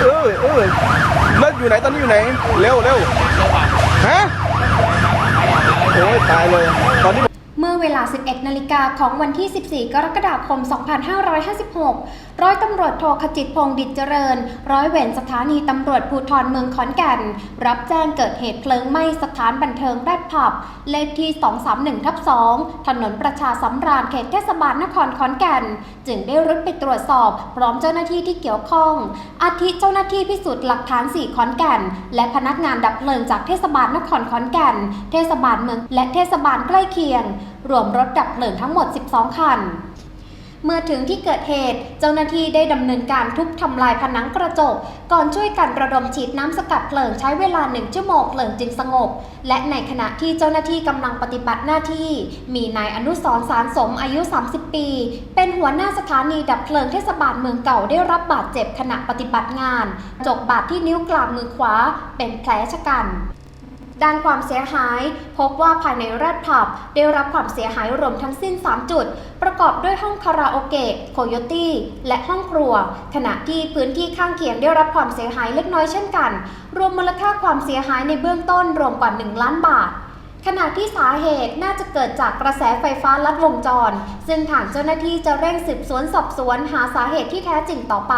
เออเออแล้วอยู่ไหนตอนนี้อยู่ไหน เร็วเร็วฮะโอ้ยตายเลย ตอนนี้ เวลา 11 นาฬิกาของวันที่ 14 กรกฎาคม 2556 ร้อยตำรวจโทขจิตพงษ์ดิจเจริญ ร้อยเวรสถานีตำรวจภูธรเมืองขอนแก่น รับแจ้งเกิดเหตุเพลิงไหม้สถานบันเทิงแรดผับ เลขที่ 231ทับ2ถนนประชาสำราญเขตเทศบาลนครขอนแก่น จึงได้รุดไปตรวจสอบ พร้อมเจ้าหน้าที่ที่เกี่ยวข้อง อาทิเจ้าหน้าที่พิสูจน์หลักฐาน 4 ขอนแก่น และพนักงานดับเพลิงจากเทศบาลนครขอนแก่น เทศบาลเมืองและเทศบาลใกล้เคียงรวมรถดับเพลิงทั้งหมด 12 คัน เมื่อถึงที่เกิดเหตุ เจ้าหน้าที่ได้ดำเนินการทุบทำลายผนังกระจก ก่อนช่วยกันระดมฉีดน้ำสกัดเพลิงใช้เวลาหนึ่งชั่วโมงเพลิงจึงสงบ และในขณะที่เจ้าหน้าที่กำลังปฏิบัติหน้าที่ มีนายอนุสรสารสมอายุ 30 ปี เป็นหัวหน้าสถานีดับเพลิงเทศบาลเมืองเก่าได้รับบาดเจ็บขณะปฏิบัติงาน จกบาดที่นิ้วกลางมือขวาเป็นแผลชะกัน ด้านความเสียหาย พบว่าภายในแรดผับได้รับความเสียหายรวมทั้งสิ้น 3 จุด ประกอบด้วยห้องคาราโอเกะโคโยตี้และห้องครัว ขณะที่พื้นที่ข้างเคียงได้รับความเสียหายเล็กน้อยเช่นกัน รวมมูลค่าความเสียหายในเบื้องต้นรวมกว่า 1 ล้านบาทขณะที่สาเหตุน่าจะเกิดจากกระแสไฟฟ้าลัดวงจร ซึ่งทางเจ้าหน้าที่จะเร่งสืบสวนสอบสวนหาสาเหตุที่แท้จริงต่อไป